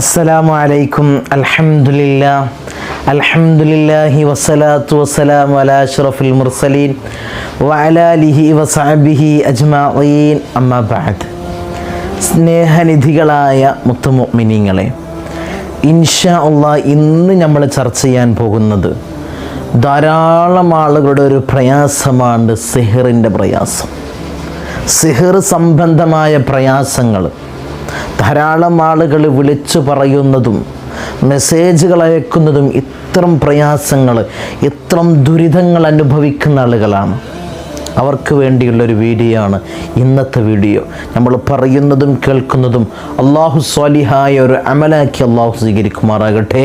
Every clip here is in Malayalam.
അസ്സലാമു അലൈക്കും. അൽഹംദുലില്ലാഹ് അൽഹംദുലില്ലാഹി വസ്സലാത്തു വസ്സലാമു അലാ അഷ്റഫിൽ മുർസലീൻ വഅലാലിഹി വസഹബിഹി അജ്മഈൻ. അമ്മാ ബഅദ്. സ്നേഹനിധികളായ മുത്തുമുഅ്മിനീങ്ങളെ ഇൻഷാ അള്ളാ ഇന്ന് നമ്മൾ ചർച്ച ചെയ്യാൻ പോകുന്നത് ധാരാളം ആളുകളുടെ ഒരു പ്രയാസമാണ് സിഹിറിന്റെ പ്രയാസം. സിഹിർ സംബന്ധമായ പ്രയാസങ്ങൾ ധാരാളം ആളുകൾ വിളിച്ചു പറയുന്നതും മെസ്സേജുകൾ അയക്കുന്നതും ഇത്തരം പ്രയാസങ്ങൾ ഇത്തരം ദുരിതങ്ങൾ അനുഭവിക്കുന്ന ആളുകളാണ്. അവർക്ക് വേണ്ടിയുള്ളൊരു വീഡിയോ ആണ് ഇന്നത്തെ വീഡിയോ. നമ്മൾ പറയുന്നതും കേൾക്കുന്നതും അള്ളാഹു സ്വാലിഹായ ഒരു അമലാക്കി അള്ളാഹു സ്വീകരിക്കുമാറാകട്ടെ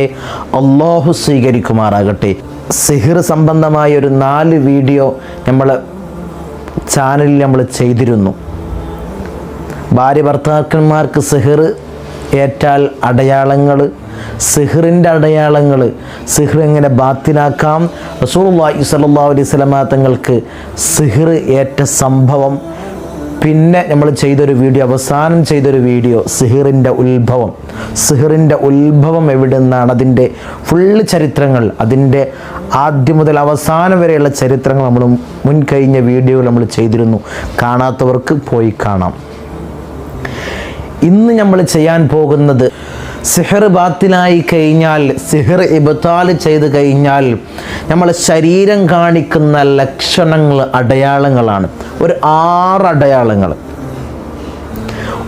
അള്ളാഹു സ്വീകരിക്കുമാറാകട്ടെ. സിഹിർ സംബന്ധമായ ഒരു നാല് വീഡിയോ നമ്മൾ ചാനലിൽ നമ്മൾ ചെയ്തിരുന്നു. ഭാര്യ ഭർത്താക്കന്മാർക്ക് സിഹർ ഏറ്റാൽ അടയാളങ്ങൾ സിഹറിന്റെ അടയാളങ്ങൾ സിഹർ എങ്ങനെ ബാത്തിലാക്കാം? റസൂലുള്ളാഹി സ്വല്ലല്ലാഹു അലൈഹി വസല്ലമ തങ്ങൾക്ക് സിഹർ ഏറ്റ സംഭവം. പിന്നെ നമ്മൾ ചെയ്തൊരു വീഡിയോ അവസാനം ചെയ്തൊരു വീഡിയോ സിഹിറിന്റെ ഉത്ഭവം. സിഹിറിന്റെ ഉത്ഭവം എവിടെ നിന്നാണ് അതിന്റെ ഫുള്ള് ചരിത്രങ്ങൾ അതിന്റെ ആദ്യം മുതൽ അവസാനം വരെയുള്ള ചരിത്രങ്ങൾ നമ്മൾ മുൻകഴിഞ്ഞ വീഡിയോ നമ്മൾ ചെയ്തിരുന്നു. കാണാത്തവർക്ക് പോയി കാണാം. ഇന്ന് നമ്മൾ ചെയ്യാൻ പോകുന്നത് സിഹർ ബാത്തിലായി കഴിഞ്ഞാൽ സിഹർ ഇബത്താൽ ചെയ്ത് കഴിഞ്ഞാൽ നമ്മൾ ശരീരം കാണിക്കുന്ന ലക്ഷണങ്ങൾ അടയാളങ്ങളാണ്. ഒരു ആറ് അടയാളങ്ങൾ.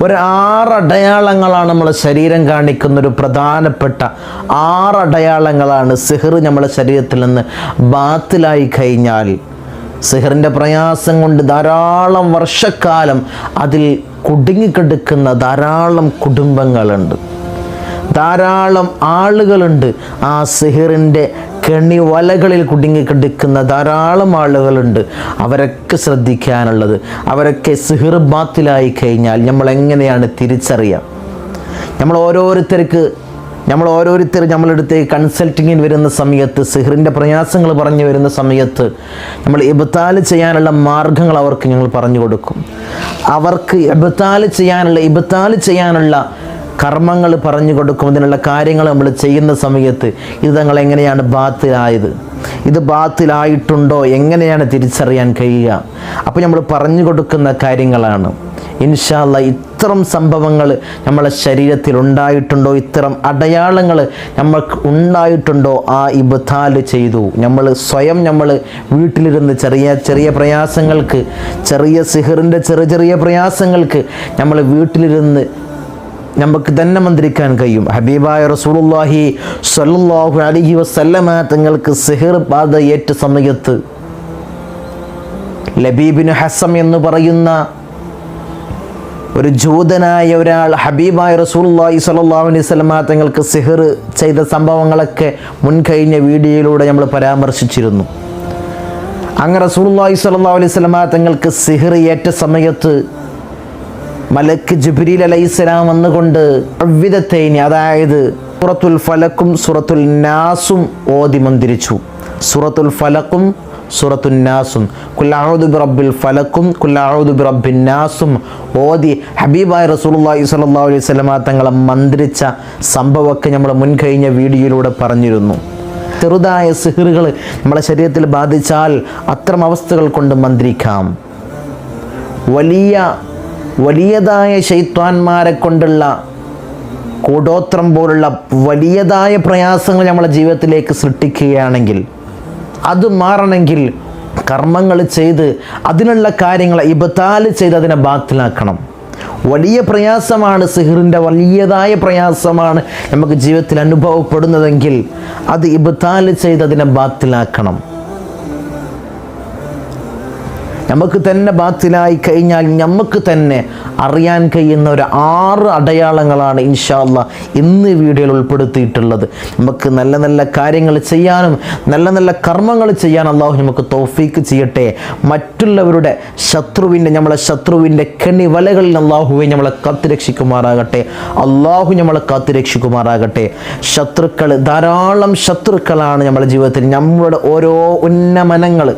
ഒരു ആറ് അടയാളങ്ങളാണ് ശരീരം കാണിക്കുന്ന ഒരു പ്രധാനപ്പെട്ട ആറ് അടയാളങ്ങളാണ് സിഹർ നമ്മളെ ശരീരത്തിൽ നിന്ന് ബാത്തിലായി കഴിഞ്ഞാൽ. സിഹറിന്റെ പ്രയാസം കൊണ്ട് ധാരാളം വർഷക്കാലം അതിൽ കുടുങ്ങിക്കിടക്കുന്ന ധാരാളം കുടുംബങ്ങളുണ്ട്. ധാരാളം ആളുകളുണ്ട്. ആ സിഹിറിന്റെ കെണി വലകളിൽ കുടുങ്ങിക്കിടക്കുന്ന ധാരാളം ആളുകളുണ്ട്. അവരൊക്കെ ശ്രദ്ധിക്കാനുള്ളത് അവരൊക്കെ സിഹിർ ബാത്തിലായി കഴിഞ്ഞാൽ നമ്മൾ എങ്ങനെയാണ് തിരിച്ചറിയാം? നമ്മൾ ഓരോരുത്തർക്ക് നമ്മൾ ഓരോരുത്തർ നമ്മളെടുത്ത് കൺസൾട്ടിങ്ങിന് വരുന്ന സമയത്ത് സിഹറിന്റെ പ്രയാസങ്ങൾ പറഞ്ഞു വരുന്ന സമയത്ത് നമ്മൾ ഇബത്താൽ ചെയ്യാനുള്ള മാർഗങ്ങൾ അവർക്ക് ഞങ്ങൾ പറഞ്ഞു കൊടുക്കും. അവർക്ക് ഇബത്താൽ ചെയ്യാനുള്ള ഇബത്താൽ ചെയ്യാനുള്ള കർമ്മങ്ങൾ പറഞ്ഞു കൊടുക്കും. അതിനുള്ള കാര്യങ്ങൾ നമ്മൾ ചെയ്യുന്ന സമയത്ത് ഇത് തങ്ങൾ എങ്ങനെയാണ് ബാത്തിലായത്? ഇത് ബാത്തിലായിട്ടുണ്ടോ? എങ്ങനെയാണ് തിരിച്ചറിയാൻ കഴിയുക? അപ്പോൾ നമ്മൾ പറഞ്ഞു കൊടുക്കുന്ന കാര്യങ്ങളാണ്. ഇൻഷാല്ല ഇത്തരം സംഭവങ്ങൾ നമ്മളെ ശരീരത്തിൽ ഉണ്ടായിട്ടുണ്ടോ ഇത്തരം അടയാളങ്ങൾ നമ്മൾക്ക് ഉണ്ടായിട്ടുണ്ടോ? ആ ഇബ്താൽ ചെയ്തു. നമ്മൾ സ്വയം നമ്മൾ വീട്ടിലിരുന്ന് ചെറിയ ചെറിയ പ്രയാസങ്ങൾക്ക് ചെറിയ സിഹറിന്റെ ചെറിയ ചെറിയ പ്രയാസങ്ങൾക്ക് നമ്മൾ വീട്ടിലിരുന്ന് നമുക്ക് തന്നെ മന്ത്രിക്കാൻ കഴിയും. ഹബീബായ റസൂലുള്ളാഹി സ്വല്ലല്ലാഹു അലൈഹി വസല്ലമ തങ്ങൾക്ക് സിഹർ ബാധ ഏറ്റ സമയത്ത് ലബീബിന് ഹസം എന്ന് പറയുന്ന ഒരു ജൂതനായ ഒരാൾ ഹബീബായ റസൂള്ളി സലാഹു അലൈഹി വസല്ലമ തങ്ങൾക്ക് സിഹിർ ചെയ്ത സംഭവങ്ങളൊക്കെ മുൻകഴിഞ്ഞ വീഡിയോയിലൂടെ നമ്മൾ പരാമർശിച്ചിരുന്നു. അങ്ങനെ റസൂള്ളി സലാഹു അലൈഹി വസല്ലമ തങ്ങൾക്ക് സിഹർ ഏറ്റ സമയത്ത് മലക്ക് ജിബ്രീൽ അലൈഹിസ്സലാം വന്നുകൊണ്ട് അവിധത്തേനി അതായത് സൂറത്തുൽ ഫലക്കും സൂറത്തുൽ നാസും ഓതി മന്ദിരിച്ചു സൂറത്തുൽ ഫലക്കും സൂറത്തുൽ നാസും. കുല്ലാഹുദ് റബ്ബിൽ ഫലക്കും കുല്ലാഹുദ് റബ്ബിൻ നാസും. ഓതി ഹബീബായ റസൂലുള്ളാഹി സ്വല്ലല്ലാഹു അലൈഹി വസല്ലമ തങ്ങളെ മന്ത്രിച്ച സംഭവമൊക്കെ നമ്മൾ മുൻകഴിഞ്ഞ വീഡിയോയിലൂടെ പറഞ്ഞിരുന്നു. ചെറുതായ സിഹിറുകൾ നമ്മളെ ശരീരത്തിൽ ബാധിച്ചാൽ അത്തരം അവസ്ഥകൾ കൊണ്ട് മന്ത്രിക്കാം. വലിയ വലിയതായ ശൈത്വാന്മാരെ കൊണ്ടുള്ള കൂടോത്രം പോലുള്ള വലിയതായ പ്രയാസങ്ങൾ നമ്മളെ ജീവിതത്തിലേക്ക് സൃഷ്ടിക്കുകയാണെങ്കിൽ അത് മാറണമെങ്കിൽ കർമ്മങ്ങൾ ചെയ്ത് അതിനുള്ള കാര്യങ്ങൾ ഇബത്താൽ ചെയ്ത് അതിനെ ബാത്തിലാക്കണം. വലിയ പ്രയാസമാണ് സിഹിറിന്റെ വലിയതായ പ്രയാസമാണ് നമുക്ക് ജീവിതത്തിൽ അനുഭവപ്പെടുന്നതെങ്കിൽ അത് ഇബത്താൽ ചെയ്ത് അതിനെ ബാത്തിലാക്കണം. നമുക്ക് തന്നെ ബാത്തിലായി കഴിഞ്ഞാൽ നമുക്ക് തന്നെ അറിയാൻ കഴിയുന്ന ഒരു ആറ് അടയാളങ്ങളാണ് ഇൻഷാല്ല ഇന്ന് വീഡിയോയിൽ ഉൾപ്പെടുത്തിയിട്ടുള്ളത്. നമുക്ക് നല്ല നല്ല കാര്യങ്ങൾ ചെയ്യാനും നല്ല നല്ല കർമ്മങ്ങൾ ചെയ്യാൻ അള്ളാഹു നമുക്ക് തോഫീക്ക് ചെയ്യട്ടെ. മറ്റുള്ളവരുടെ ശത്രുവിന്റെ നമ്മളെ ശത്രുവിന്റെ കെണി വലകളിൽ അള്ളാഹുവെ നമ്മളെ കാത്തുരക്ഷിക്കുമാറാകട്ടെ. അള്ളാഹു നമ്മളെ കാത്തുരക്ഷിക്കുമാറാകട്ടെ. ശത്രുക്കൾ ധാരാളം ശത്രുക്കളാണ് നമ്മുടെ ജീവിതത്തിൽ. നമ്മളുടെ ഓരോ ഉന്നമനങ്ങൾ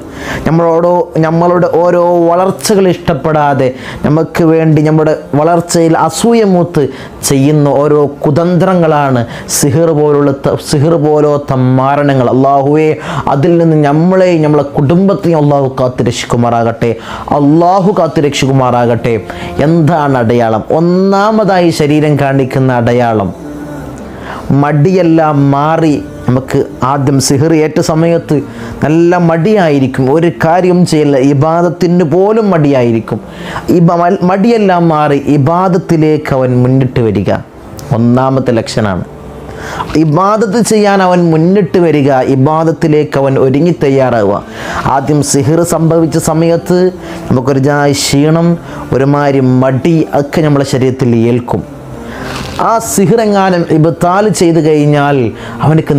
നമ്മളോടോ നമ്മളുടെ ഓരോ വളർച്ചകൾ ഇഷ്ടപ്പെടാതെ നമുക്ക് വേണ്ടി നമ്മുടെ വളർച്ചയിൽ അസൂയമൂത്ത് ചെയ്യുന്ന ഓരോ കുതന്ത്രങ്ങളാണ് സിഹിർ പോലുള്ള സിഹർ പോലത്തെ മാരണങ്ങൾ. അള്ളാഹുവെ അതിൽ നിന്ന് നമ്മളെയും നമ്മളെ കുടുംബത്തെയും അള്ളാഹു കാത്തു രക്ഷിക്കുമാറാകട്ടെ അള്ളാഹു കാത്തു രക്ഷിക്കുമാറാകട്ടെ എന്താണ് അടയാളം? ഒന്നാമതായി ശരീരം കാണിക്കുന്ന അടയാളം. മടിയെല്ലാം മാറി നമുക്ക് ആദ്യം സിഹിർ ഏറ്റ സമയത്ത് നല്ല മടിയായിരിക്കും. ഒരു കാര്യം ചെയ്യല്ല ഇബാദത്തിന് പോലും മടിയായിരിക്കും. ഇബ മടിയെല്ലാം മാറി ഇബാദത്തിലേക്ക് അവൻ മുന്നിട്ട് വരിക. ഒന്നാമത്തെ ലക്ഷണമാണ്. ഇബാദത്ത് ചെയ്യാൻ അവൻ മുന്നിട്ട് വരിക ഇബാദത്തിലേക്ക് അവൻ ഒരുങ്ങി തയ്യാറാവുക. ആദ്യം സിഹിർ സംഭവിച്ച സമയത്ത് നമുക്കൊരു ക്ഷീണം ഒരുമാതിരി മടി ഒക്കെ നമ്മുടെ ശരീരത്തിൽ ഏൽക്കും. ആ സിഹിറെങ്ങാനും ഇബത്താൽ ചെയ്തു കഴിഞ്ഞാൽ അവനക്ക്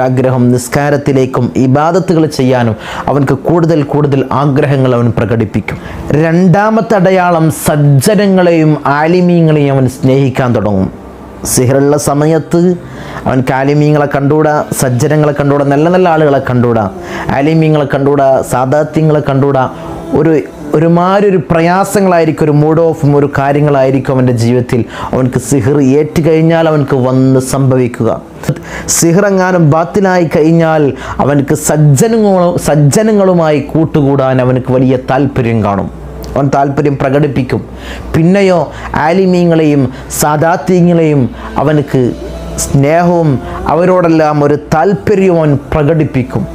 ആഗ്രഹം നിസ്കാരത്തിലേക്കും ഇബാദത്തുകൾ ചെയ്യാനും അവനക്ക് കൂടുതൽ കൂടുതൽ ആഗ്രഹങ്ങൾ അവൻ പ്രകടിപ്പിക്കും. രണ്ടാമത്തെ അടയാളം സജ്ജനങ്ങളെയും ആലിമീങ്ങളെയും അവൻ സ്നേഹിക്കാൻ തുടങ്ങും. സിഹിറുള്ള സമയത്ത് അവൻ കാലിമീങ്ങളെ കണ്ടുകൂടാ സജ്ജനങ്ങളെ കണ്ടുകൂടാ നല്ല നല്ല ആളുകളെ കണ്ടുകൂടാ ആലിമീങ്ങളെ കണ്ടുകൂടാ സാധാത്യങ്ങളെ കണ്ടുകൂടാ. ഒരു ഒരുമാതിരി ഒരു പ്രയാസങ്ങളായിരിക്കും ഒരു മൂഡ് ഓഫും ഒരു കാര്യങ്ങളായിരിക്കും അവന്റെ ജീവിതത്തിൽ. അവനക്ക് സിഹിർ ഏറ്റു കഴിഞ്ഞാൽ അവനക്ക് വന്ന് സംഭവിക്കുക. സിഹിർ എങ്ങാനും ബാത്തിലായി കഴിഞ്ഞാൽ അവനക്ക് സജ്ജനങ്ങളും സജ്ജനങ്ങളുമായി കൂട്ടുകൂടാൻ അവനക്ക് വലിയ താല്പര്യം കാണും. അവൻ താല്പര്യം പ്രകടിപ്പിക്കും. പിന്നെയോ ആലിമീങ്ങളെയും സാദാത്യങ്ങളെയും അവനക്ക് സ്നേഹവും അവരോടെല്ലാം ഒരു താല്പര്യവും അവൻ പ്രകടിപ്പിക്കും.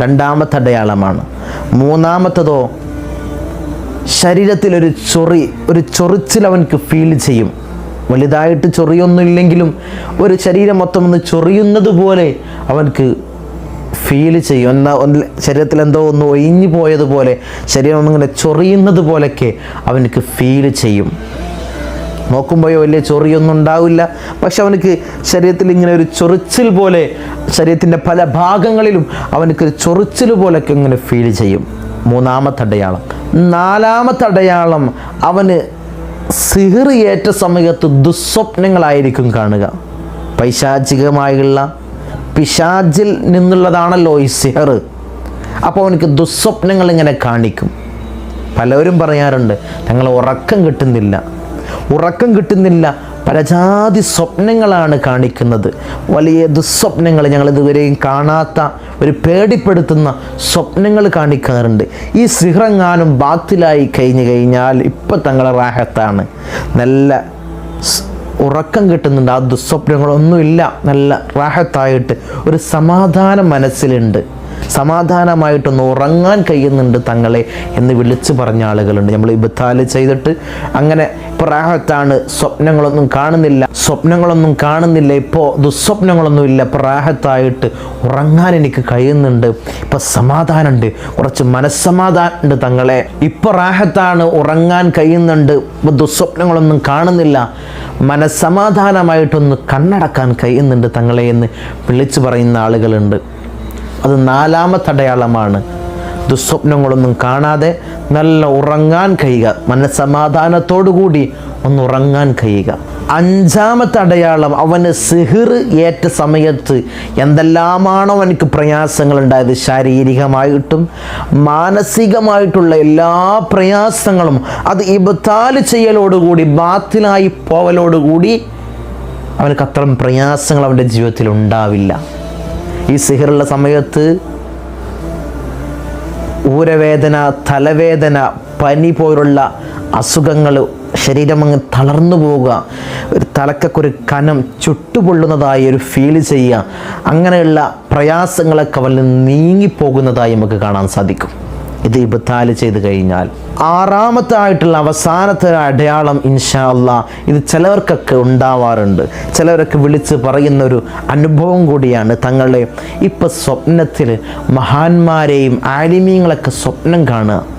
രണ്ടാമത്തെ അടയാളമാണ്. മൂന്നാമത്തതോ ശരീരത്തിൽ ഒരു ചൊറി ഒരു ചൊറിച്ചിൽ അവനക്ക് ഫീൽ ചെയ്യും. വലുതായിട്ട് ചൊറിയൊന്നും ഇല്ലെങ്കിലും ഒരു ശരീരം മൊത്തം ഒന്ന് ചൊറിയുന്നത് പോലെ അവനക്ക് ഫീൽ ചെയ്യും. എന്നാ ശരീരത്തിൽ എന്തോ ഒന്ന് ഒഴിഞ്ഞു പോയതുപോലെ ശരീരം ഒന്നിങ്ങനെ ചൊറിയുന്നത് പോലെയൊക്കെ അവനക്ക് ഫീൽ ചെയ്യും. നോക്കുമ്പോഴോ വലിയ ചൊറിയൊന്നും ഉണ്ടാവില്ല. പക്ഷെ അവനക്ക് ശരീരത്തിൽ ഇങ്ങനെ ഒരു ചൊറിച്ചിൽ പോലെ ശരീരത്തിന്റെ പല ഭാഗങ്ങളിലും അവനക്ക് ചൊറിച്ചിൽ പോലെയൊക്കെ ഇങ്ങനെ ഫീൽ ചെയ്യും. മൂന്നാമത്തെ അടയാളം നാലാമത്തെ അടയാളം അവന് സിഹിർ ഏറ്റ സമയത്ത് ദുസ്വപ്നങ്ങളായിരിക്കും കാണുക. പൈശാചികമായുള്ള പിശാചിൽ നിന്നുള്ളതാണല്ലോ ഈ സിഹർ. അപ്പോൾ അവനക്ക് ദുസ്വപ്നങ്ങൾ ഇങ്ങനെ കാണിക്കും. പലരും പറയാറുണ്ട് ഞങ്ങൾ ഉറക്കം കിട്ടുന്നില്ല. ഉറക്കം കിട്ടുന്നില്ല. പലജാതി സ്വപ്നങ്ങളാണ് കാണിക്കുന്നത്. വലിയ ദുസ്വപ്നങ്ങൾ ഞങ്ങൾ ഇതുവരെയും കാണാത്ത ഒരു പേടിപ്പെടുത്തുന്ന സ്വപ്നങ്ങൾ കാണിക്കാറുണ്ട്. ഈ സിഹ്റങ്ങാനും ബാത്തിലായി കഴിഞ്ഞു കഴിഞ്ഞാൽ ഇപ്പം തങ്ങളെ റാഹത്താണ്. നല്ല ഉറക്കം കിട്ടുന്നുണ്ട്. ആ ദുസ്വപ്നങ്ങളൊന്നുമില്ല. നല്ല റാഹത്തായിട്ട് ഒരു സമാധാനം മനസ്സിലുണ്ട്. സമാധാനമായിട്ടൊന്ന് ഉറങ്ങാൻ കഴിയുന്നുണ്ട് തങ്ങളെ എന്ന് വിളിച്ചു പറഞ്ഞ ആളുകളുണ്ട്. നമ്മൾ ഇബത്താൽ ചെയ്തിട്ട് അങ്ങനെ പ്രാഹത്താണ് സ്വപ്നങ്ങളൊന്നും കാണുന്നില്ല. സ്വപ്നങ്ങളൊന്നും കാണുന്നില്ല. ഇപ്പോൾ ദുസ്വപ്നങ്ങളൊന്നും ഇല്ല. പ്രാഹത്തായിട്ട് ഉറങ്ങാൻ എനിക്ക് കഴിയുന്നുണ്ട്. ഇപ്പം സമാധാനമുണ്ട് കുറച്ച് മനസ്സമാധാനമുണ്ട് തങ്ങളെ. ഇപ്പോൾ റാഹത്താണ് ഉറങ്ങാൻ കഴിയുന്നുണ്ട്. ഇപ്പോൾ ദുസ്വപ്നങ്ങളൊന്നും കാണുന്നില്ല. മനസ്സമാധാനമായിട്ടൊന്ന് കണ്ണടക്കാൻ കഴിയുന്നുണ്ട് തങ്ങളെ എന്ന് വിളിച്ചു പറയുന്ന ആളുകളുണ്ട്. അത് നാലാമത്തെ അടയാളമാണ് ദുസ്വപ്നങ്ങളൊന്നും കാണാതെ നല്ല ഉറങ്ങാൻ കഴിയുക. മനസ്സമാധാനത്തോടു കൂടി ഒന്ന് ഉറങ്ങാൻ കഴിയുക. അഞ്ചാമത്തെ അടയാളം അവന് സിഹിർ ഏറ്റ സമയത്ത് എന്തെല്ലാമാണോ അവനക്ക് പ്രയാസങ്ങൾ ഉണ്ടായത് ശാരീരികമായിട്ടും മാനസികമായിട്ടുള്ള എല്ലാ പ്രയാസങ്ങളും അത് ഇബത്താൽ ചെയ്യലോടുകൂടി ബാത്തിലായി പോവലോടുകൂടി അവനക്ക് അത്തരം പ്രയാസങ്ങൾ അവന്റെ ജീവിതത്തിൽ ഉണ്ടാവില്ല. ഈ സിഹിറുള്ള സമയത്ത് ഊരവേദന തലവേദന പനി പോലുള്ള അസുഖങ്ങൾ ശരീരം അങ്ങ് തളർന്നു പോവുക. ഒരു തലക്കൊരു കനം ചുട്ടുപൊള്ളുന്നതായി ഒരു ഫീൽ ചെയ്യുക. അങ്ങനെയുള്ള പ്രയാസങ്ങളൊക്കെ നിന്ന് നീങ്ങിപ്പോകുന്നതായി നമുക്ക് കാണാൻ സാധിക്കും. ഇത് ഇബത്താൽ ചെയ്ത് കഴിഞ്ഞാൽ. ആറാമത്തെ ആയിട്ടുള്ള അവസാനത്തെ അടയാളം ഇൻഷാ അല്ല ഇത് ചിലവർക്കൊക്കെ ഉണ്ടാവാറുണ്ട്. ചിലവരൊക്കെ വിളിച്ച് പറയുന്ന ഒരു അനുഭവം കൂടിയാണ് തങ്ങളെ ഇപ്പം സ്വപ്നത്തിൽ മഹാന്മാരെയും ആലിമീങ്ങളൊക്കെ സ്വപ്നം കാണുക.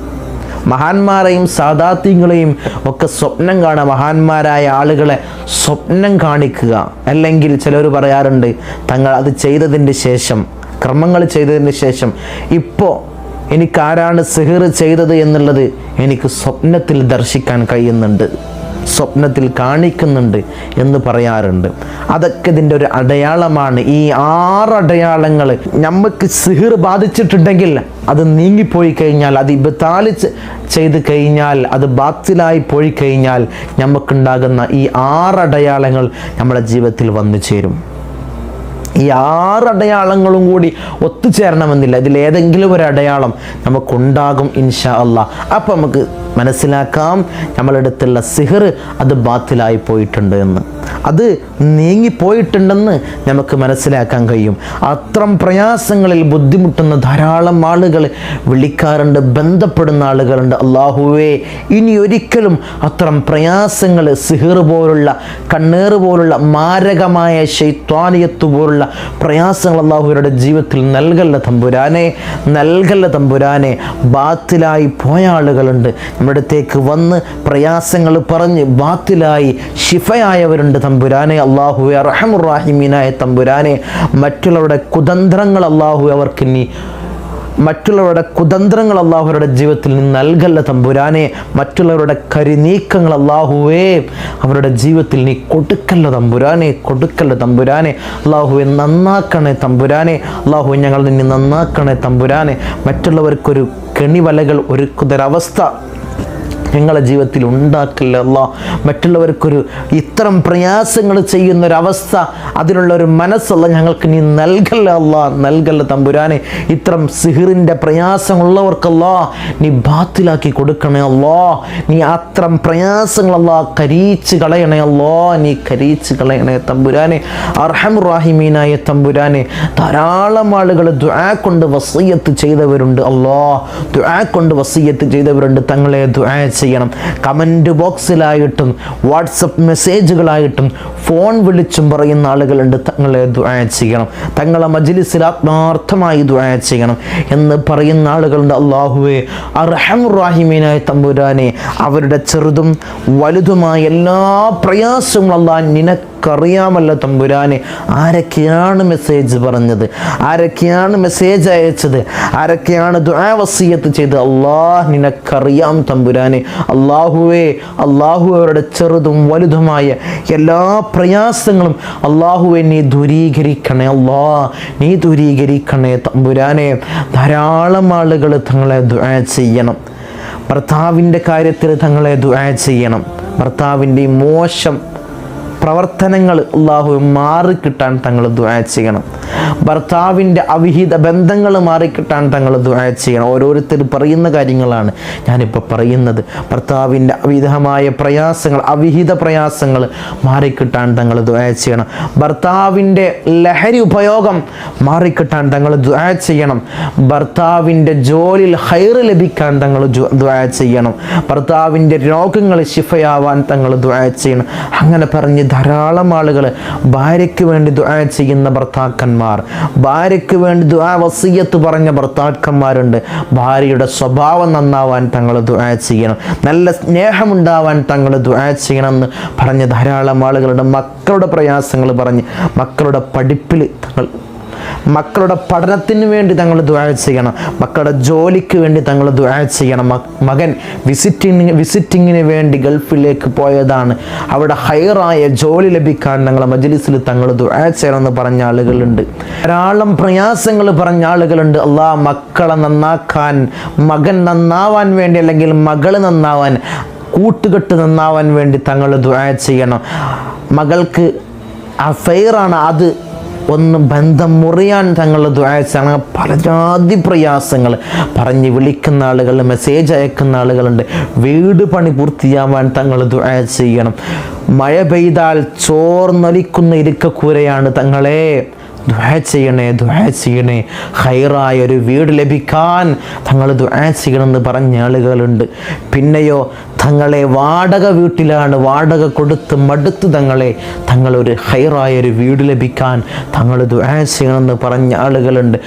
മഹാന്മാരെയും സാദാത്യങ്ങളെയും ഒക്കെ സ്വപ്നം കാണുക. മഹാന്മാരായ ആളുകളെ സ്വപ്നം കാണിക്കുക. അല്ലെങ്കിൽ ചിലർ പറയാറുണ്ട് തങ്ങൾ അത് ചെയ്തതിന്റെ ശേഷം കർമ്മങ്ങൾ ചെയ്തതിന് ശേഷം ഇപ്പോൾ എനിക്കാരാണ് സിഹിർ ചെയ്തത് എന്നുള്ളത് എനിക്ക് സ്വപ്നത്തിൽ ദർശിക്കാൻ കഴിയുന്നുണ്ട്. സ്വപ്നത്തിൽ കാണിക്കുന്നുണ്ട് എന്ന് പറയാറുണ്ട്. അതൊക്കെ ഇതിന്റെ ഒരു അടയാളമാണ്. ഈ ആറ് അടയാളങ്ങൾ നമുക്ക് സിഹിർ ബാധിച്ചിട്ടുണ്ടെങ്കിൽ അത് നീങ്ങിപ്പോയി കഴിഞ്ഞാൽ അത് ഇബത്താൽ ചെയ്ത് കഴിഞ്ഞാൽ അത് ബാത്തിലായി പോയി കഴിഞ്ഞാൽ നമുക്കുണ്ടാകുന്ന ഈ ആറ് അടയാളങ്ങൾ നമ്മുടെ ജീവിതത്തിൽ വന്നു ചേരും. ഈ ആറ് അടയാളങ്ങളും കൂടി ഒത്തുചേരണമെന്നില്ല. ഇതിലേതെങ്കിലും ഒരു അടയാളം നമുക്കുണ്ടാകും ഇൻഷാ അല്ല അപ്പം നമുക്ക് മനസ്സിലാക്കാം നമ്മളെടുത്തുള്ള സിഹർ അത് ബാത്തിലായി പോയിട്ടുണ്ട് എന്ന്. അത് നീങ്ങിപ്പോയിട്ടുണ്ടെന്ന് നമുക്ക് മനസ്സിലാക്കാൻ കഴിയും. അത്രം പ്രയാസങ്ങളിൽ ബുദ്ധിമുട്ടുന്ന ധാരാളം ആളുകൾ വിളിക്കാറുണ്ട് ബന്ധപ്പെടുന്ന ആളുകളുണ്ട്. അള്ളാഹുവേ ഇനി ഒരിക്കലും അത്രം പ്രയാസങ്ങൾ സിഹർ പോലുള്ള കണ്ണേറ് പോലുള്ള മാരകമായ ശൈത്വാനിയത്ത് പോലുള്ള പ്രയാസങ്ങൾ അള്ളാഹുവരുടെ ജീവിതത്തിൽ നൽകല്ല തമ്പുരാനെ നൽകല്ല തമ്പുരാനെ. ബാത്തിലായി പോയ ആളുകളുണ്ട്. നമ്മുടെ അടുത്തേക്ക് വന്ന് പ്രയാസങ്ങൾ പറഞ്ഞ് ബാത്തിലായി ഷിഫയായവരുണ്ട് തമ്പുരാനെ. അള്ളാഹുവെ റഹമുറാഹിമീനായ തമ്പുരാനെ. മറ്റുള്ളവരുടെ കുതന്ത്രങ്ങൾ അള്ളാഹു അവർക്ക് ഇനി മറ്റുള്ളവരുടെ കുതന്ത്രങ്ങൾ അള്ളാഹുരുടെ ജീവിതത്തിൽ നിന്ന് നൽകല്ല തമ്പുരാനെ. മറ്റുള്ളവരുടെ കരിനീക്കങ്ങൾ അള്ളാഹുവേ അവരുടെ ജീവിതത്തിൽ നീ കൊടുക്കല്ല തമ്പുരാനെ കൊടുക്കല്ല തമ്പുരാനെ. അള്ളാഹുവെ നന്നാക്കണേ തമ്പുരാനെ. അള്ളാഹു ഞങ്ങൾ നിന്നെ നന്നാക്കണേ തമ്പുരാനെ. മറ്റുള്ളവർക്കൊരു കെണിവലകൾ ഒരുക്കുന്നൊരവസ്ഥ ഞങ്ങളുടെ ജീവിതത്തിൽ ഉണ്ടാക്കില്ല അല്ല? മറ്റുള്ളവർക്കൊരു ഇത്തരം പ്രയാസങ്ങൾ ചെയ്യുന്ന ഒരു അവസ്ഥ അതിനുള്ള ഒരു മനസ്സല്ല ഞങ്ങൾക്ക് നീ നൽകല്ല അല്ല? നൽകല്ല തമ്പുരാനെ ഇത്തരം സിഹിറിന്റെ പ്രയാസമുള്ളവർക്കല്ലോ നീ ബാത്തിലാക്കി കൊടുക്കണേ അല്ലോ. നീ അത്തരം പ്രയാസങ്ങളല്ല കരീച്ച് കളയണേ അല്ലോ. നീ കരീച്ച് കളയണേ തമ്പുരാനെ അർഹമുറാഹിമീനായ തമ്പുരാനെ. ധാരാളം ആളുകൾ ദുആ കൊണ്ട് വസയ്യത്ത് ചെയ്തവരുണ്ട് അല്ലോ. ദുആ കൊണ്ട് വസയ്യത്ത് ചെയ്തവരുണ്ട്. തങ്ങളെ ദുആ ചെയ്യണം. കമന്റ് ബോക്സിലായിട്ടും വാട്സപ്പ് മെസ്സേജുകളായിട്ടും ഫോൺ വിളിച്ചും പറയുന്ന ആളുകളുണ്ട്. തങ്ങളെ ദുആ ചെയ്യണം. തങ്ങളെ മജ്ലിസിൽ ആത്മാർത്ഥമായി ദുആ ചെയ്യണം എന്ന് പറയുന്ന ആളുകളുണ്ട്. അള്ളാഹുവെ അർഹമുറാഹിമീനായ തമ്പുരാനെ അവരുടെ ചെറുതും വലുതുമായ എല്ലാ പ്രയാസങ്ങളും അള്ളാഹ് നിനക്കറിയാമല്ലോ തമ്പുരാനെ ആരൊക്കെയാണ് മെസ്സേജ് പറഞ്ഞത് ആരൊക്കെയാണ് മെസ്സേജ് അയച്ചത് ആരൊക്കെയാണ് ദുരാവസീയത്ത് ചെയ്ത് അള്ളാഹ് നിനക്കറിയാം തമ്പുരാനെ അള്ളാഹുവേ അള്ളാഹു അവരുടെ ചെറുതും വലുതുമായ എല്ലാ പ്രയാസങ്ങളും അള്ളാഹുവെ നീ ദൂരീകരിക്കണേ അള്ളാ നീ ദൂരീകരിക്കണേ തമ്പുരാനെ. ധാരാളം ആളുകൾ തങ്ങളെ ദുരാ ചെയ്യണം. ഭർത്താവിന്റെ കാര്യത്തിൽ തങ്ങളെ ദുരാ ചെയ്യണം. ഭർത്താവിന്റെ മോശം പ്രവർത്തനങ്ങൾ അള്ളാഹു മാറിക്കിട്ടാൻ തങ്ങൾ ദ്വാ ചെയ്യണം. ഭർത്താവിന്റെ അവിഹിത ബന്ധങ്ങൾ മാറിക്കിട്ടാൻ തങ്ങൾ ചെയ്യണം. ഓരോരുത്തർ പറയുന്ന കാര്യങ്ങളാണ് ഞാനിപ്പോൾ പറയുന്നത്. ഭർത്താവിന്റെ അവിധമായ പ്രയാസങ്ങൾ അവിഹിത പ്രയാസങ്ങൾ മാറിക്കിട്ടാൻ തങ്ങൾ ചെയ്യണം. ഭർത്താവിന്റെ ലഹരി ഉപയോഗം മാറിക്കിട്ടാൻ തങ്ങൾ ചെയ്യണം. ഭർത്താവിന്റെ ജോലിയിൽ ഹൈറ് ലഭിക്കാൻ തങ്ങൾ ചെയ്യണം. ഭർത്താവിന്റെ രോഗങ്ങൾ ശിഫയാവാൻ തങ്ങൾ ചെയ്യണം. അങ്ങനെ പറഞ്ഞ് ധാരാളം ആളുകൾ ഭാര്യയ്ക്ക് വേണ്ടി ചെയ്യുന്ന ഭർത്താക്കന്മാർ ഭാര്യയ്ക്ക് വേണ്ടി ദുആ വസീയത്ത് പറഞ്ഞ ഭർത്താക്കന്മാരുണ്ട്. ഭാര്യയുടെ സ്വഭാവം നന്നാവാൻ തങ്ങൾ ദുആ ചെയ്യണം. നല്ല സ്നേഹമുണ്ടാവാൻ തങ്ങൾ ദുആ ചെയ്യണമെന്ന് പറഞ്ഞ ധാരാളം ആളുകളുടെ മക്കളുടെ പ്രയാസങ്ങൾ പറഞ്ഞ് മക്കളുടെ പഠിപ്പിൽ തങ്ങൾ മക്കളുടെ പഠനത്തിന് വേണ്ടി തങ്ങൾ ദുആ ചെയ്യണം. മക്കളുടെ ജോലിക്ക് വേണ്ടി തങ്ങൾ ദുആ ചെയ്യണം. മകൻ വിസിറ്റിംഗ് വിസിറ്റിങ്ങിന് വേണ്ടി ഗൾഫിലേക്ക് പോയതാണ്. അവിടെ ഹയറായ ജോലി ലഭിക്കാൻ ഞങ്ങളെ മജ്ലിസിൽ തങ്ങൾ ദുആ ചെയ്യണമെന്ന് പറഞ്ഞ ആളുകളുണ്ട്. ധാരാളം പ്രയാസങ്ങൾ പറഞ്ഞ ആളുകളുണ്ട്. അള്ളാ മക്കളെ നന്നാക്കാൻ മകൻ നന്നാവാൻ വേണ്ടി അല്ലെങ്കിൽ മകൾ നന്നാവാൻ കൂട്ടുകെട്ട് നന്നാവാൻ വേണ്ടി തങ്ങൾ ദുആ ചെയ്യണം. മകൾക്ക് അഫെയറാണ് അത് ഒന്ന് ബന്ധം മുറിയാൻ ദ്വായച്ചാണ് പല ജാതി പ്രയാസങ്ങൾ. പറഞ്ഞ് വിളിക്കുന്ന ആളുകൾ മെസ്സേജ് അയക്കുന്ന ആളുകളുണ്ട്. വീട് പണി പൂർത്തിയാവാൻ തങ്ങൾ ദ്വായ ചെയ്യണം. മഴ പെയ്താൽ ചോർന്നൊലിക്കുന്ന ഇരിക്കക്കൂരയാണ് തങ്ങളെ. ദ്വാ ചെയ്യണേ ദ്വാ ചെയ്യണേ. ഹൈറായ ഒരു വീട് ലഭിക്കാൻ തങ്ങൾ ദ്വാ ചെയ്യണമെന്ന് പറഞ്ഞ ആളുകളുണ്ട്. പിന്നെയോ തങ്ങളെ വാടക വീട്ടിലാണ് വാടക കൊടുത്ത് മടുത്ത് തങ്ങളെ തങ്ങളൊരു ഹൈറായ ഒരു വീട് ലഭിക്കാൻ തങ്ങൾ ദുആ ചെയ്യണമെന്ന് പറഞ്ഞ ആളുകളുണ്ട്.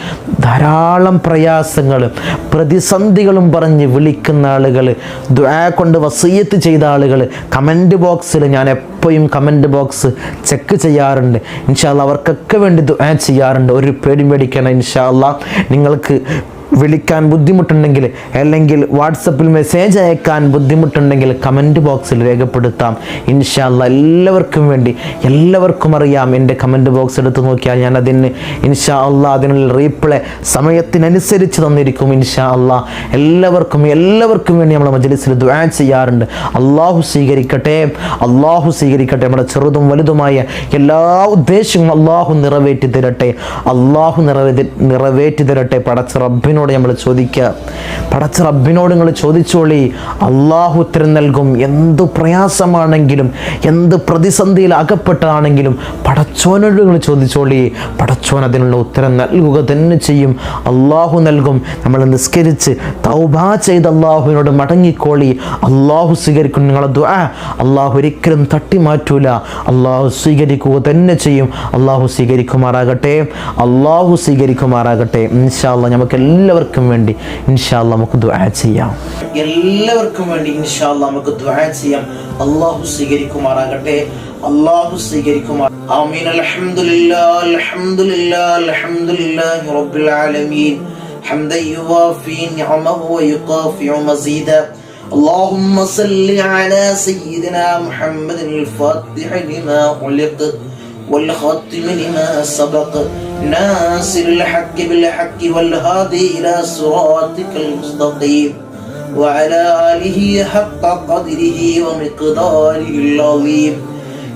ധാരാളം പ്രയാസങ്ങളും പ്രതിസന്ധികളും പറഞ്ഞ് വിളിക്കുന്ന ആളുകൾ ദുആ കൊണ്ട് വസീയത്ത് ചെയ്ത ആളുകൾ. കമന്റ് ബോക്സിൽ ഞാൻ എപ്പോഴും കമന്റ് ബോക്സ് ചെക്ക് ചെയ്യാറുണ്ട്. ഇൻഷാല്ല അവർക്കൊക്കെ വേണ്ടി ദുആ ചെയ്യാറുണ്ട്. ഒരു പേടി മേടിക്കണം ഇൻഷാല്ല നിങ്ങൾക്ക് വിളിക്കാൻ ബുദ്ധിമുട്ടുണ്ടെങ്കിൽ അല്ലെങ്കിൽ വാട്സപ്പിൽ മെസ്സേജ് അയക്കാൻ ബുദ്ധിമുട്ടുണ്ടെങ്കിൽ കമന്റ് ബോക്സിൽ രേഖപ്പെടുത്താം. ഇൻഷാല്ല എല്ലാവർക്കും വേണ്ടി എല്ലാവർക്കും അറിയാം. എന്റെ കമന്റ് ബോക്സ് എടുത്ത് നോക്കിയാൽ ഞാൻ അതിന് ഇൻഷാ അല്ല അതിനുള്ള റീപ്ലേ സമയത്തിനനുസരിച്ച് തന്നിരിക്കും ഇൻഷാ അല്ല എല്ലാവർക്കും എല്ലാവർക്കും വേണ്ടി നമ്മൾ മജ്ലിസിൽ ദുആ ചെയ്യാറുണ്ട്. അള്ളാഹു സ്വീകരിക്കട്ടെ അള്ളാഹു സ്വീകരിക്കട്ടെ. നമ്മുടെ ചെറുതും വലുതുമായ എല്ലാ ഉദ്ദേശങ്ങളും അള്ളാഹു നിറവേറ്റി തരട്ടെ അള്ളാഹു നിറവേറ്റി നിറവേറ്റി തരട്ടെ പടച്ച റബ്ബിനോട് നമ്മൾ ചോദിക്കുക. പടച്ച റബ്ബിനോട് നിങ്ങൾ ചോദിച്ചോളി. അള്ളാഹു ഉത്തരം നൽകും. എന്ത് പ്രയാസമാണെങ്കിലും എന്ത് പ്രതിസന്ധിയിൽ അകപ്പെട്ടതാണെങ്കിലും പടച്ചോനോട് നിങ്ങൾ ചോദിച്ചോളി. പടച്ചോൻ അതിനുള്ള ഉത്തരം നൽകുക തന്നെ ചെയ്യും. അള്ളാഹു നൽകും. നമ്മൾ നിസ്കരിച്ച് തൗബാ ചെയ്ത് അള്ളാഹുവിനോട് മടങ്ങിക്കോളി. അള്ളാഹു സ്വീകരിക്കും നിങ്ങളെ ദുആ. അള്ളാഹു ഒരിക്കലും തട്ടി മാറ്റൂല. അള്ളാഹു സ്വീകരിക്കുക തന്നെ ചെയ്യും. അള്ളാഹു സ്വീകരിക്കുമാറാകട്ടെ. അള്ളാഹു സ്വീകരിക്കുമാറാകട്ടെ. ഇൻഷാല്ല നമുക്ക് എല്ലാവർക്കും വേണ്ടി ഇൻഷാല്ല നമുക്ക് ദുആ ചെയ്യാം എല്ലാവർക്കും വേണ്ടി ഇൻഷാല്ല നമുക്ക് ദുആ ചെയ്യാം അള്ളാഹു സ്വീകരിക്കുമാറാകട്ടെ അള്ളാഹു സ്വീകരിക്കുമാർ ആമീൻ അൽഹംദുലില്ലാ അൽഹംദുലില്ലാ അൽഹംദുലില്ലാഹി റബ്ബിൽ ആലമീൻ حمدا يوافي نعمه ويقافع مزيدا اللهم صل على سيدنا محمد الفاتح لما خلق والخاتم لما سبق. ناصر الحق بالحق والهادي إلى صراطك المستقيم. وعلى آله حق قدره ومقداره العظيم.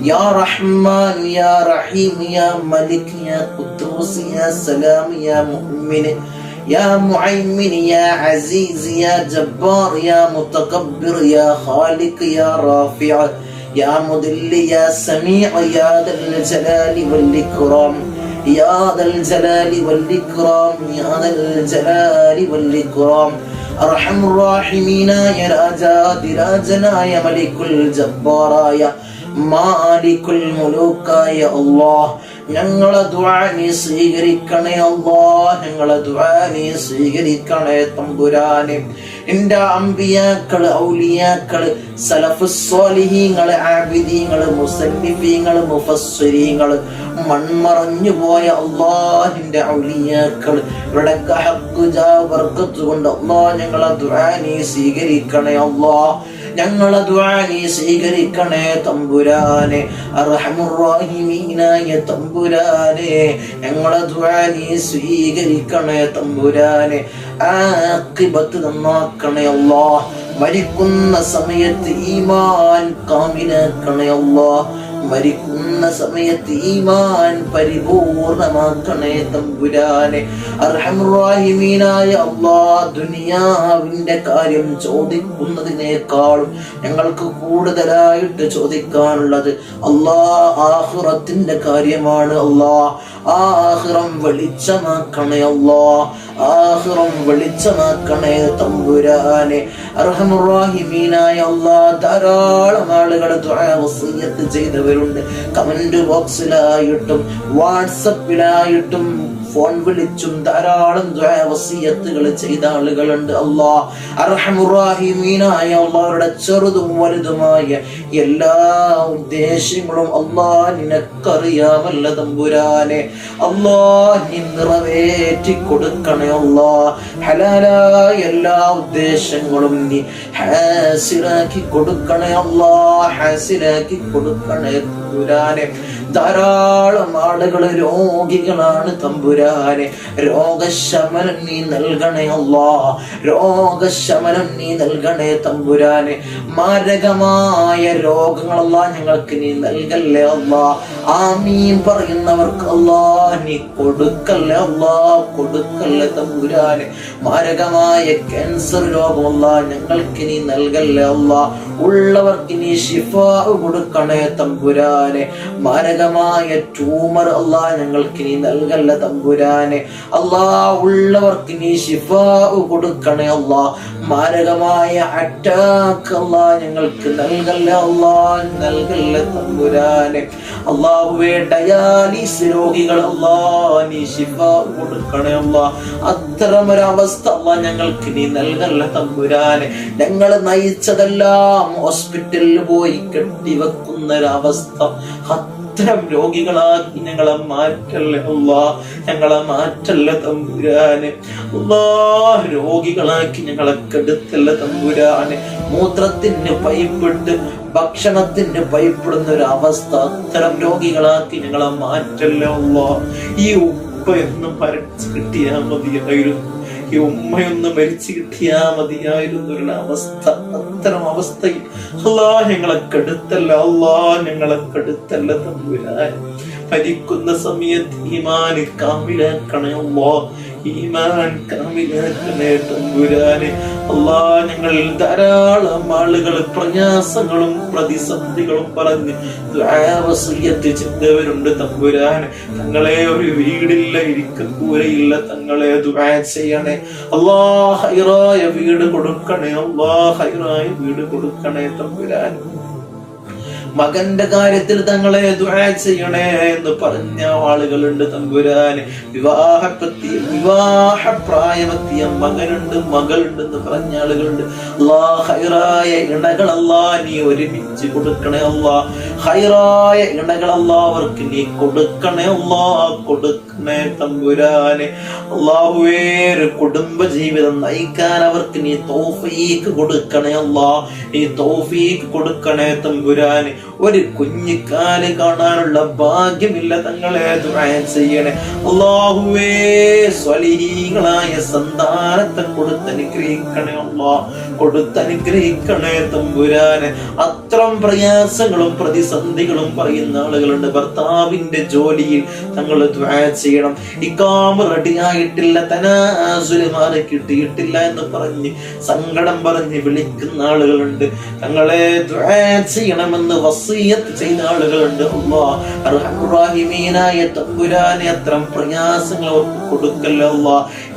يا رحمن يا رحيم يا ملك يا قدوس يا سلام يا مؤمن يا معمن يا عزيز يا جبار يا متكبر يا خالق يا رافع. يا مضل يا سميع يا ذا الجلال والإكرام يا ذا الجلال والإكرام يا ذا الجلال والإكرام أرحم الراحمين يا راجات راجنا يا ملك الجبار يا മാലിക്കുൽ മുലൂക്കായ അല്ലാഹ് ഞങ്ങളെ ദുആ നീ സ്വീകരിക്കണേ അല്ലാഹ് ഞങ്ങളെ ദുആ നീ സ്വീകരിക്കണേ തമ്പുരാനെ നിന്റെ അമ്പിയാക്കൾ ഔലിയാക്കൾ സലഫുസ്വാലിഹീങ്ങൾ ആബിദീങ്ങൾ മുസന്നിഫീങ്ങൾ മുഫസ്വരീങ്ങൾ മൺമറഞ്ഞു പോയ അള്ളാഹിന്റെ ഔലിയാക്കൾ ഇവിടെ ബർക്കത്ത് വർക്കത്തുകൊണ്ട് അള്ളാഹ് ഞങ്ങളെ ദുരാനി സ്വീകരിക്കണേ അള്ളാഹ് ഞങ്ങളെ ദുആ സ്വീകരിക്കണേ തമ്പുരാനെ. അർഹമുറാഹിമീനായ തമ്പുരാനെ. ഞങ്ങളെ ദുആ സ്വീകരിക്കണേ തമ്പുരാനെ. ആഖിബത്ത് നന്നാക്കണേ അല്ലാഹ്. മരിക്കുന്ന സമയത്ത് ഈമാൻ കാമിനാക്കണേ അല്ലാഹ്. മരിക്കുന്ന സമയത്ത് ഈമാൻ പരിപൂർണമാക്കണേ തമ്പുരാനെ. അർഹമുറാഹിമീനായ അള്ളാ ദുനിയാവിന്റെ കാര്യം ചോദിക്കുന്നതിനേക്കാളും ഞങ്ങൾക്ക് കൂടുതലായിട്ട് ചോദിക്കാനുള്ളത് അള്ളാ ആഹുറത്തിന്റെ കാര്യമാണ് അള്ളാ ആഹ്റം വെളിച്ചമാക്കണേ അള്ളാ ആഹ്റം വെളിച്ചമാക്കണേ തമ്പുരാനെ. അർഹമുറാഹിമീനായ അള്ളാ ധാരാളം ആളുകൾ വസീയത്ത് ചെയ്തവരുണ്ട് കമന്റ് ബോക്സിലായിട്ടും വാട്സപ്പിലായിട്ടും ഫോൺ വിളിച്ചും ധാരാളം വസീയത്തുകൾ ചെയ്ത ആളുകളുണ്ട്. അള്ളാ അർഹമുറാഹിമീനായ അള്ളാഹുടെ ചെറുതും വലുതുമായ എല്ലാ ഉദ്ദേശങ്ങളും അള്ളാ നിനക്കറിയാമല്ല തമ്പുരാനെ. അള്ളാ നീ നിറവേറ്റി കൊടുക്കണേ അള്ളാ ഹലാലായ എല്ലാ ഉദ്ദേശങ്ങളും നീ ഹാസിലാക്കി കൊടുക്കണേ അള്ളാ ഹാസിലാക്കി കൊടുക്കണേ തമ്പുരാനെ. ധാരാളം ആളുകൾ രോഗികളാണ് തമ്പുരാനെ. രോഗശമനം നീ നൽകണേ അല്ലാ. രോഗശമനം നീ നൽകണേ തമ്പുരാനെ. മാരകമായ രോഗങ്ങളല്ല ഞങ്ങൾക്ക് നീ നൽകല്ലേ അല്ലാ. ആമീൻ പറയുന്നവർക്ക് അല്ലാ നീ കൊടുക്കല്ലേ അല്ലാ കൊടുക്കല്ലേ തമ്പുരാനെ. മാരകമായ ക്യാൻസർ രോഗമല്ല ഞങ്ങൾക്ക് നീ നൽകല്ലേ അല്ലാ. ഉള്ളവർക്ക് നീ ശിഫാ കൊടുക്കണേ തമ്പുരാനെ. മാരകമായ ട്യൂമർ അല്ലാ ഞങ്ങൾക്ക് നീ നൽകല്ല തമ്പുരാനെ. അല്ലാ ഉള്ളവർക്ക് നീ ശിഫാവ് കൊടുക്കണേ അല്ലാ മാരകമായ അറ്റാക്ക് അല്ലാ ഞങ്ങൾക്ക് നൽകല്ല അല്ലാ നൽകല്ല തമ്പുരാനെ. അള്ളാഹുവേ ഡയാലിസ് രോഗികൾ അല്ലാ നീ ഷിഫ കൊടുക്കണേ അല്ലാ അത്തരമൊരവസ്ഥ അല്ലാ ഞങ്ങൾക്ക് നീ നൽകല്ല തമ്പുരാനെ. ഞങ്ങൾ നയിച്ചതെല്ലാം ഹോസ്പിറ്റലിൽ പോയി കെട്ടിവെക്കുന്ന ഒരവസ്ഥ അത്തരം രോഗികളാക്കി ഞങ്ങളെ മാറ്റല്ലേ? അല്ലാ ഞങ്ങളെ മാറ്റല്ല തമ്പുരാന്? രോഗികളാക്കി ഞങ്ങളെ കെടുത്തല്ല തമ്പുരാന്? മൂത്രത്തിന് പൈപ്പിട്ട് ഭക്ഷണത്തിന് ഭയപ്പെടുന്ന ഒരു അവസ്ഥ അത്തരം രോഗികളാക്കി ഞങ്ങളെ മാറ്റല്ല ഈ ഉപ്പയൊന്നും മരിച്ചു കിട്ടിയാൽ മതിയായിരുന്നു. ഈ ഉമ്മയൊന്ന് മരിച്ചു കിട്ടിയാ മതിയായിരുന്നു ഒരു അവസ്ഥ. അത്തരം അവസ്ഥയിൽ അല്ലാ ഞങ്ങളെ കെടുത്തല്ല അല്ലാ ഞങ്ങളെ കെടുത്തല്ല തമ്പുരാൻ ഭരിക്കുന്ന സമയത്ത് ഈമാൻ കാമിലാക്കണേ അല്ലാ ഈമാൻ ഞങ്ങൾ ധാരാളം ആളുകൾ പ്രയാസങ്ങളും പ്രതിസന്ധികളും പറഞ്ഞ് ചിന്തവരുണ്ട് തമ്പുരാൻ. തങ്ങളെ ഒരു വീടില്ല ഇരിക്കൂരയില്ല തങ്ങളെ ചെയ്യണേ. ഹൈറായ വീട് കൊടുക്കണേ ഹൈറായ വീട് കൊടുക്കണേ തമ്പുരാൻ. മകന്റെ കാര്യത്തിൽ തങ്ങളെ ദുആ ചെയ്യണേ എന്ന് പറഞ്ഞ ആളുകളുണ്ട് തമ്പുരാന്. വിവാഹപ്പെത്തി വിവാഹ മകനുണ്ട് മകളുണ്ട് എന്ന് പറഞ്ഞ ആളുകളുണ്ട്. അല്ലാ ഹൈറായ ഇണകൾ നീ ഒരുമിച്ച് കൊടുക്കണേ അല്ലാ. ഹൈറായ ഇണകൾ അവർക്ക് നീ കൊടുക്കണേ അല്ലാ. കൊടുക്കണേ തമ്പുരാനെ. അള്ളാഹുവേ കുടുംബ ജീവിതം നയിക്കാൻ അവർക്ക് നീ തോഫീക്ക് കൊടുക്കണേ അല്ലാ. നീ തോഫീക്ക് കൊടുക്കണേ തമ്പുരാന്. ഒരു കുഞ്ഞിക്കാൽ കാണാനുള്ള ഭാഗ്യമില്ല തങ്ങളെ ചെയ്യണേ. അള്ളാഹുവേ സ്വലീകളായ സന്താനത്തെ കൊടുത്തനുഗ്രഹിക്കണേ അല്ലാ. കൊടുത്തനുഗ്രഹിക്കണേ തമ്പുരാന്. അത്രം പ്രയാസങ്ങളും പ്രതിസന്ധികളും പറയുന്ന ആളുകളുണ്ട്. ഭർത്താവിന്റെ ജോലിയിൽ തങ്ങൾ ദുആ ചെയ്യണം. ഇക്കാമ റെഡിയായിട്ടില്ല തനാസുൽ കിട്ടിയിട്ടില്ല എന്ന് പറഞ്ഞ് സങ്കടം പറഞ്ഞ് വിളിക്കുന്ന ആളുകളുണ്ട്. തങ്ങളെ ചെയ്യണമെന്ന് വസീയത്ത് ചെയ്ത ആളുകളുണ്ട്. അർഹമുറാഹിമീനായ തമ്പുരാനെ അത്തരം പ്രയാസങ്ങൾ കൊടുക്കല്ല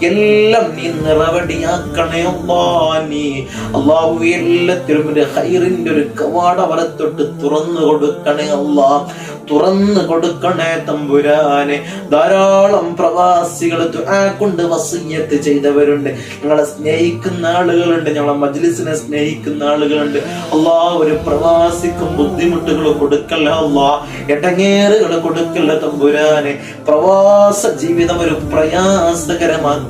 എല്ലാം നീ നിറവടിയാക്കണേ അല്ലാഹ് നീ. അള്ളാഹു എല്ലാത്തിലും ഒരു ഹൈറിന്റെ ഒരു കവാട വലത്തൊട്ട് തുറന്നു കൊടുക്കണേ അല്ലാഹ് തുറന്നു കൊടുക്കണേ തമ്പുരാനെ. ധാരാളം പ്രവാസികൾ കൊണ്ട് വസീയത്ത് ചെയ്തവരുണ്ട്. ഞങ്ങളെ സ്നേഹിക്കുന്ന ആളുകളുണ്ട്. ഞങ്ങളെ മജ്ലിസിനെ സ്നേഹിക്കുന്ന ആളുകളുണ്ട്. അള്ളാ ഒരു പ്രവാസിക്കും ബുദ്ധിമുട്ടുകൾ കൊടുക്കല്ല അള്ളാ. എടങ്ങേറുകൾ കൊടുക്കല്ല തമ്പുരാനെ. പ്രവാസ ജീവിതം ഒരു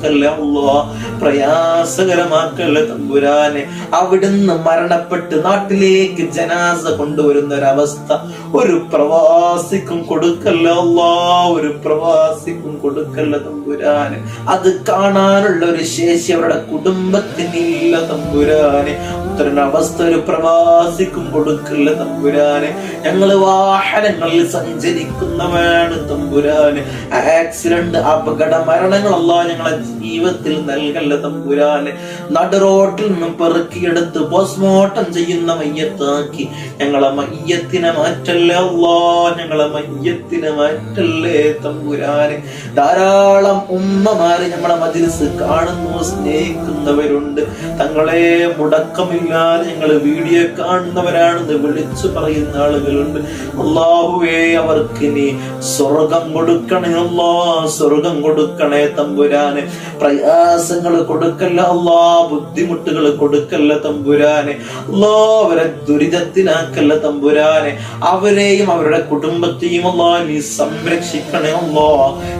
പ്രയാസകരമാക്കല്ല അല്ലാ പ്രയാസകരമാക്കല്ല തമ്പുരാനെ? അവിടുന്ന് മരണപ്പെട്ട് നാട്ടിലേക്ക് ജനാസ കൊണ്ടുവരുന്ന ഒരവസ്ഥ ഒരു പ്രവാസിക്കും കൊടുക്കല്ല അല്ലാ ഒരു പ്രവാസിക്കും കൊടുക്കല്ല തമ്പുരാന്? അത് കാണാനുള്ള ഒരു ശേഷി അവരുടെ കുടുംബത്തിനില്ല തമ്പുരാനെ. അത്തരം അവസ്ഥ ഒരു പ്രവാസിക്കും കൊടുക്കില്ല തമ്പുരാന്. ഞങ്ങൾ വാഹനങ്ങളിൽ സഞ്ചരിക്കുന്നവയാണ് തമ്പുരാന്. ആക്സിഡന്റ് അപകട മരണങ്ങളല്ല ഞങ്ങളെ ജീവിതത്തിൽ നൽകല്ല തമ്പുരാനെ നടുറോട്ടിൽ നിന്നും പെറുക്കിയെടുത്ത് പോസ്റ്റ്മോർട്ടം ചെയ്യുന്ന മയ്യത്താക്കി. ഞങ്ങളെ മയ്യത്തിനെ മാറ്റല്ലേ അല്ലാ ഞങ്ങളെ മയ്യത്തിനെ മാറ്റല്ലേ തമ്പുരാനെ. ധാരാളം ഉമ്മമാര് ഞങ്ങളെ മജിലിസ് കാണുന്നു സ്നേഹിക്കുന്നവരുണ്ട്. തങ്ങളെ മുടക്കമില്ലാതെ ഞങ്ങൾ വീഡിയോ കാണുന്നവരാണെന്ന് വിളിച്ചു പറയുന്ന ആളുകളുണ്ട്. അള്ളാഹുവേ അവർക്ക് നീ സ്വർഗം കൊടുക്കണേ അല്ലാ സ്വർഗം കൊടുക്കണേ തമ്പുരാന്. പ്രയാസങ്ങൾ കൊടുക്കല്ല അല്ലാ ബുദ്ധിമുട്ടുകൾ കൊടുക്കല്ല തമ്പുരാനെ. അല്ലാ അവരെ ദുരിതത്തിനാക്കല്ല തമ്പുരാനെ. അവരെയും അവരുടെ കുടുംബത്തെയും അല്ലാ നീ സംരക്ഷിക്കണേ അല്ലാ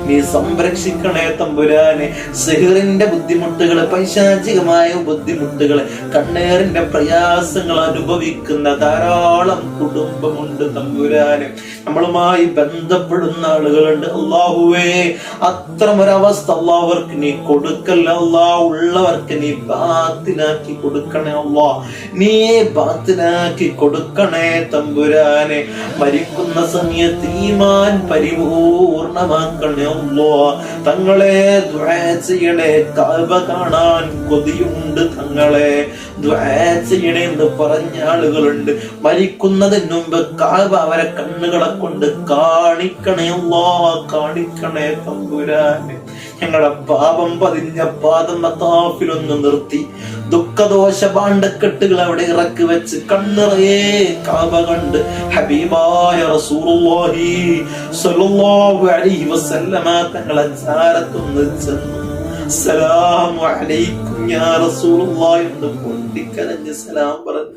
നീ സംരക്ഷിക്കണേ തമ്പുരാനെ. സെഹിറിന്റെ ബുദ്ധിമുട്ടുകൾ പൈശാചികമായ ബുദ്ധിമുട്ടുകൾ കണ്ണേറിന്റെ പ്രയാസങ്ങൾ അനുഭവിക്കുന്ന ധാരാളം കുടുംബമുണ്ട് തമ്പുരാനെ. നമ്മളുമായി ബന്ധപ്പെടുന്ന ആളുകളുണ്ട്. അള്ളാഹുവേ അത്തരമൊരവസ്ഥ അള്ളാഹുവർക്ക് നീ കൊടുക്കല്ല അള്ളാ ഉള്ളവർക്ക് നീ ബാത്തിനാക്കി കൊടുക്കണേ അള്ളാ നീ ബാത്തിനാക്കി കൊടുക്കണേ തമ്പുരാനെ. മരിക്കുന്ന സമയത്ത് ഈമാൻ പരിപൂർണമാക്കണേ അള്ളോ തങ്ങളെ ചെയ്യണേ. കാബ കാണാൻ കൊതിയുണ്ട് തങ്ങളെ. ദുആ ചെയ്യണേ പറഞ്ഞ ആളുകളുണ്ട്. മരിക്കുന്നതിന് മുമ്പ് കാബ അവരെ കണ്ണുകളെ കൊണ്ട് കാണിക്കണേ കാണിക്കണേ തമ്പുരാന് ഞങ്ങളുടെ പാപം പതിഞ്ഞ പാദം മത്താഫിലൊന്ന് നിർത്തി. ദുഃഖദോഷ പാണ്ഡക്കെട്ടുകൾ അവിടെ ഇറക്കി വെച്ച് കണ്ണിറയെ കാബ കണ്ട് ഹബീബായ റസൂലുള്ളാഹി സ്വല്ലല്ലാഹു അലൈഹി വസല്ലമ തങ്ങളെ ചാരത്തൊന്ന് ചെന്നു. പൊട്ടിക്കരഞ്ഞ് സലാം പറഞ്ഞു.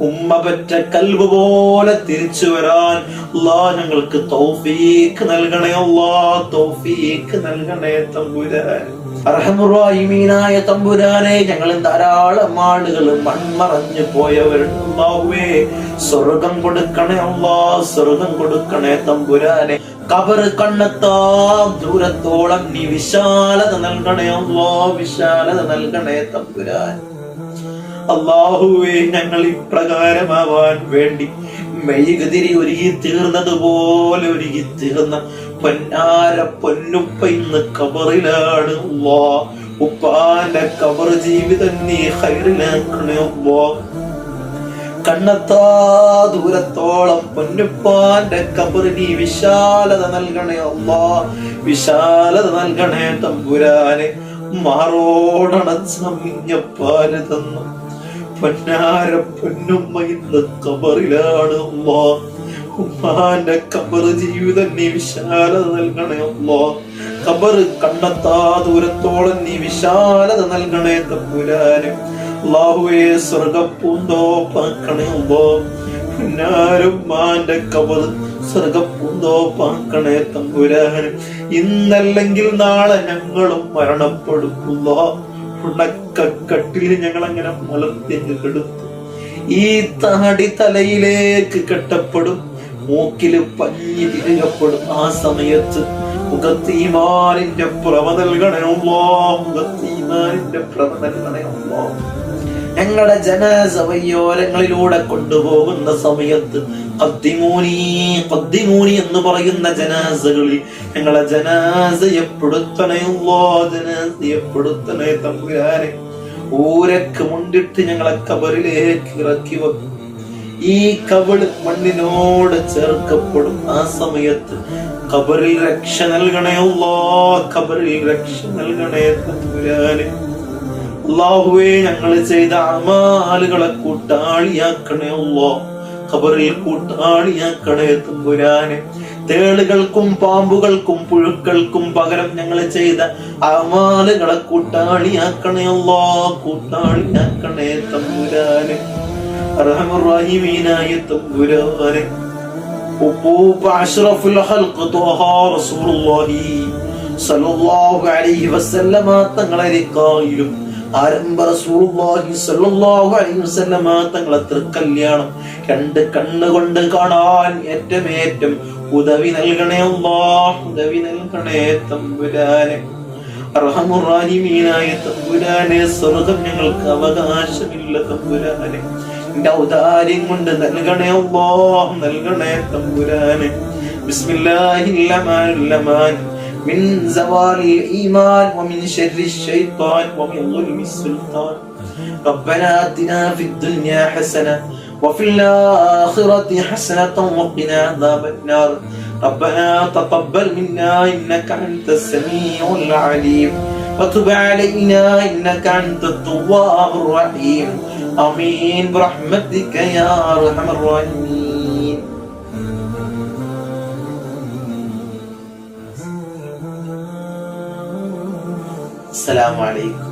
ഉമ്മ പറ്റ കൽബ് പോലെ തിരിച്ചു വരാൻ അല്ലാ ഞങ്ങൾക്ക് തൗഫീഖ് നൽകണേ അല്ലാ തൗഫീഖ് നൽകണേ തമ്പുരാൻ അർഹമുറാഹിമീനായ തമ്പുരാനെ ഞങ്ങൾ ധാരാളം ആളുകൾ മൺമറഞ്ഞു പോയവരുണ്ടാവേ സ്വർഗം കൊടുക്കണേ അള്ളാ സ്വർഗം കൊടുക്കണേ തമ്പുരാനെ. കബർ കണ്ണത്താം ദൂരത്തോളം നീ വിശാലത നൽകണേ അള്ളാ വിശാലത നൽകണേ തമ്പുരാൻ. അള്ളാഹുവേ ഞങ്ങൾ ഇപ്രകാരമാവാൻ വേണ്ടി മെഴുകുതിരി ഒരുകി തീർന്നതുപോലെ ഒരുകി തീർന്ന പൊന്നാര പൊന്നുപ്പ ഇന്ന് കബറിലാണ്. ഉപ്പാന്റെ കബർ ജീവിതം നീ ഹൈറിലാക്കണേ. കണ്ണത്താ ദൂരത്തോളം പൊന്നുപ്പാന്റെ കബറിനി വിശാലത നൽകണേ. അല്ലാ വിശാലത നൽകണേ തമ്പുരാനെ. മാറോടണ സമിഞ്ഞപ്പാൽ തന്നു. കബറിലാണ് ഉമ്മാന്റെ കബർ ജീവിതം നീ വിശാലത നൽകണേ അമ്മോ കബർ കണ്ടെത്താ ദൂരത്തോളം നീ വിശാലത നൽകണേ തമ്പുരാനും. അള്ളാഹുവേ സ്വർഗപ്പൂന്തോ പാക്കണേ അമ്മോ മാന്റെ കബർ സ്വർഗപ്പൂന്തോപ്പാക്കണേ തമ്പുരാനും. ഇന്നല്ലെങ്കിൽ നാളെ ഞങ്ങളും മരണപ്പെടുക്കുക ഉണക്കട്ടിൽ ഞങ്ങൾ അങ്ങനെ മലർത്തിങ്ങ് കിടും ഈ താടി തലയിലേക്ക് കെട്ടപ്പെടും. മൂക്കിൽ പഞ്ഞി തിരികപ്പെടും ആ സമയത്ത് മുഖത്തീമാനിന്റെ പ്രവതൽ നൽകണമല്ലോ മുഖത്തീമാനിന്റെ പ്രവതൽ നൽകണമല്ലോ ഞങ്ങളുടെ ജനാസ വയ്യോരങ്ങളിലൂടെ കൊണ്ടുപോകുന്ന സമയത്ത് കത്തിമൂനി കത്തിമൂനി എന്ന് പറയുന്ന ജനാസകളിൽ ഞങ്ങളെ ജനാസയപ്പെടുത്തണയുള്ളോ ജനാസയപ്പെടുത്തണേ തമ്പുരാനെ. ഊരക്ക് മുണ്ടിട്ട് ഞങ്ങളെ കബറിലേക്ക് ഇറക്കി വെക്കും. ഈ കബൾ മണ്ണിനോട് ചേർക്കപ്പെടും. ആ സമയത്ത് കബറിൽ രക്ഷ നൽകണേ അല്ലോ കബറിൽ രക്ഷ നൽകണേ തമ്പുരാനെ. അള്ളാഹുവേ ഞങ്ങൾ ചെയ്ത അമാലുകളെ കൂട്ടാളിയാക്കണേ അല്ലോ. ഖബറിൽ കൂട്ടാളിയാക്കണേ തമ്പുരാനെ. തേളുകൾക്കും പാമ്പുകൾക്കും പുഴുക്കൾക്കും പകരം ഞങ്ങൾ ചെയ്ത അമാലുകളെ കൂട്ടാളിയാക്കണേ അല്ലോ. കൂട്ടാളിയാക്കണേ തമ്പുരാനെ. അർഹമുറാഹിമീനായ തമ്പുരാനെ. ഉപ്പൂപ്പ അഷ്റഫുൽ റസൂലുള്ളാഹി അലൈഹി വസല്ലമ തങ്ങളെക്കായിലും ആരംഭ റസൂലുള്ളാഹി സല്ലല്ലാഹു അലൈഹി വസല്ലമ തങ്ങളെ തൃക്കല്യാണം. രണ്ട് കണ്ണുകൊണ്ട് കാണാൻ ഏറ്റമേറ്റം ഉദവി നൽകണേ അല്ലാഹ് ഉദവി നൽകണേ തമ്പുരാനെ. അർഹമുറാഹിമീനായ തമ്പുരാനെ സ്വർഗം ഞങ്ങൾക്ക് അവകാശമില്ല തമ്പുരാനെ. എന്റെ ഔദാര്യം കൊണ്ട് നൽകണേ അല്ലാഹ് നൽകണേ തമ്പുരാനെ. ബിസ്മില്ലാഹിൽ റഹീം من زوال الإيمان ومن شر الشيطان ومن ظلم السلطان. ربنا آتنا في الدنيا حسنة وفي الآخرة حسنة وقنا عذاب النار. ربنا تقبل منا إنك أنت السميع العليم. وتب علينا إنك أنت التواب الرحيم. آمين برحمتك يا أرحم الراحمين. അസ്സലാമു അലൈക്കും.